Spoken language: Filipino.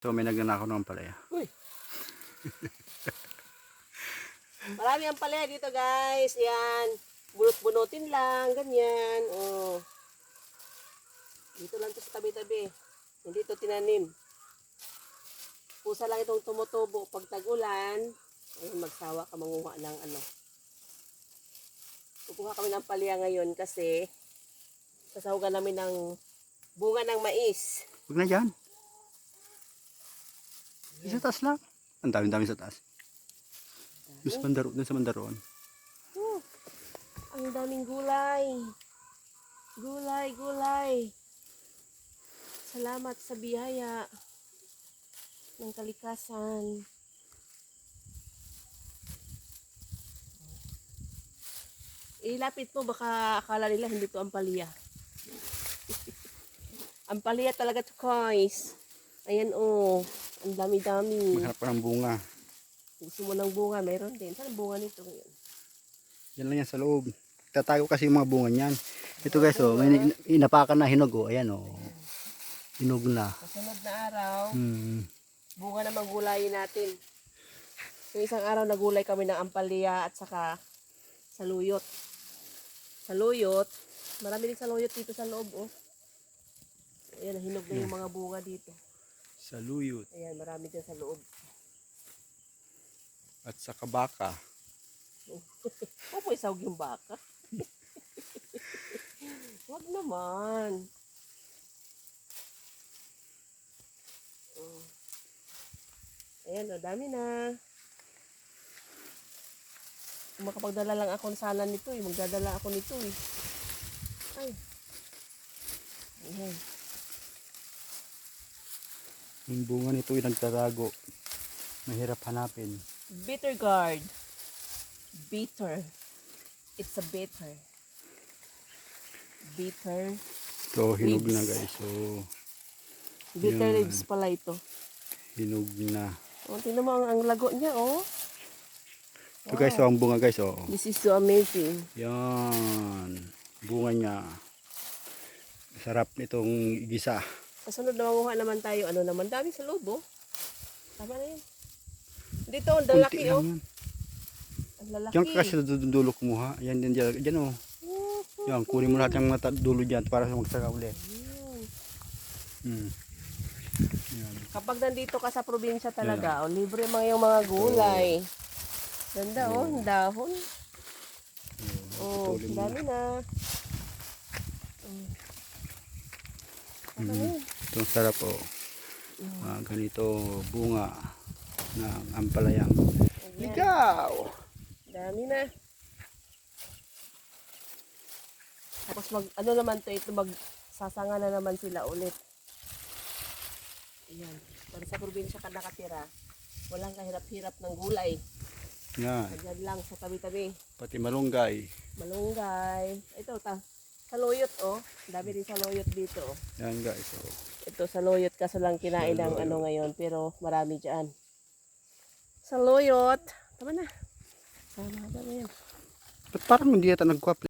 So may nagnanakaw naman pala ya. Uy. Marami ang palaya dito guys. Yan. Bunot-bunutin lang. Ganyan. Oh. Dito lang to sa tabi-tabi. Hindi to tinanim. Pusa lang itong tumutubo. Pag tag-ulan, ayun, magsawa ka manguha ng ano. Kukuha kami ng palaya ngayon kasi sasahugan namin ng bunga ng mais. Huwag na dyan. Sa taas lang. Ang dami-dami sa taas. Doon sa mandaro, doon sa mandaroon. Oh, ang daming gulay. Gulay, gulay. Salamat sa biyaya ng kalikasan. Ilapit mo, baka akala nila hindi to ampalaya. ampalaya talaga to guys. Ayan oh, ang dami-dami. Maghanap ka ng bunga. Gusto mo ng bunga, mayroon din. Saan ang bunga nito ngayon? Yan lang yan sa loob. Tatago kasi yung mga bunga niyan. Ito guys, oh, may in- inapakan na hinog. Oh. Ayan, oh. Hinog na. Kasunod na araw, Hmm. bunga na magulayin natin. Yung isang araw nagulay kami ng ampalaya at saka saluyot. Saluyot, marami din saluyot dito sa loob, oh. Ayan, hinog na yung mga bunga dito. Saluyot. Ayan, marami din sa loob. At sa kabaka. Huwag mo isawag yung baka. Huwag naman. Oh. Ayan, o, dami na. Kung makapagdala lang ako sana nito eh. Magdadala ako nito eh. Ay. Ayan. Yung bunga nito ay nagtatago. Mahirap hanapin. Bitter gourd. Bitter. It's a bitter. Bitter. So, hinog Leaves. na guys. So, Bitter Yan. leaves pala ito. hinog na. O, tingnan mo ang, ang lago niya, oh. Ito guys, oh, ang bunga guys. Oh. This is so amazing. Yan. Bunga niya. Sarap nitong gisa. Kasunod na manguha naman tayo. Ano naman, dami sa loob, oh. Tama na yun. Dito, ang lalaki, oh. yan. Ang lalaki. Diyan ka kasi dulo kumuha. Yan din dyan. Dyan oh. Yan, kunin mo lahat yung mga ta- dulo dyan para sa magsaka ulit. Hmm. Hmm. Yan. Kapag nandito ka sa probinsya talaga, oh, libre mga yung mga gulay. Ganda, oh, ang dahon. Oh, dami na. Oh. Mm. yun. Itong sarap oh. Ah, ganito bunga ng ampalayang. Ayan. Ligaw! Dami na. Tapos mag, ano naman to, ito mag, sasanga na naman sila ulit. Ayan. Para sa probinsya ka nakatira, walang kahirap-hirap ng gulay. Yan. Diyan lang sa tabi-tabi. Pati malunggay. Malunggay. Ito, ta. Saluyot, oh. Dami din saluyot dito, oh. Yan guys. Oh. Ito, saluyot kaso lang kinain ng ano ngayon, pero marami dyan. Saluyot. Tama na. Tama na yan. Parang hindi yata nagkwap?